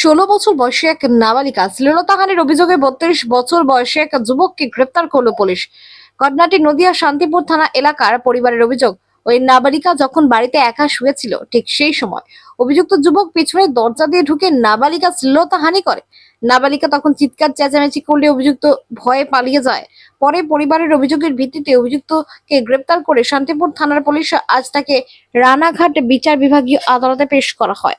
ষোলো বছর বয়সী এক নাবালিকা শ্লীলতাহানির অভিযোগে বত্রিশ বছর বয়সী এক যুবককে গ্রেপ্তার করল পুলিশ। ঘটনাটি নদিয়া শান্তিপুর থানা এলাকার পরিবারের অভিযোগ। ওই নাবালিকা যখন বাড়িতে একা শুয়েছিল, ঠিক সেই সময় অভিযুক্ত যুবক পিছনে দরজা দিয়ে ঢুকে নাবালিকা শ্লীলতাহানি করে। নাবালিকা তখন চিৎকার, চেঁচামেচি করলে অভিযুক্ত ভয়ে পালিয়ে যায়। পরে পরিবারের অভিযোগের ভিত্তিতে অভিযুক্তকে গ্রেপ্তার করে শান্তিপুর থানার পুলিশ আজ তাকে রানাঘাট বিচার বিভাগীয় আদালতে পেশ করা হয়।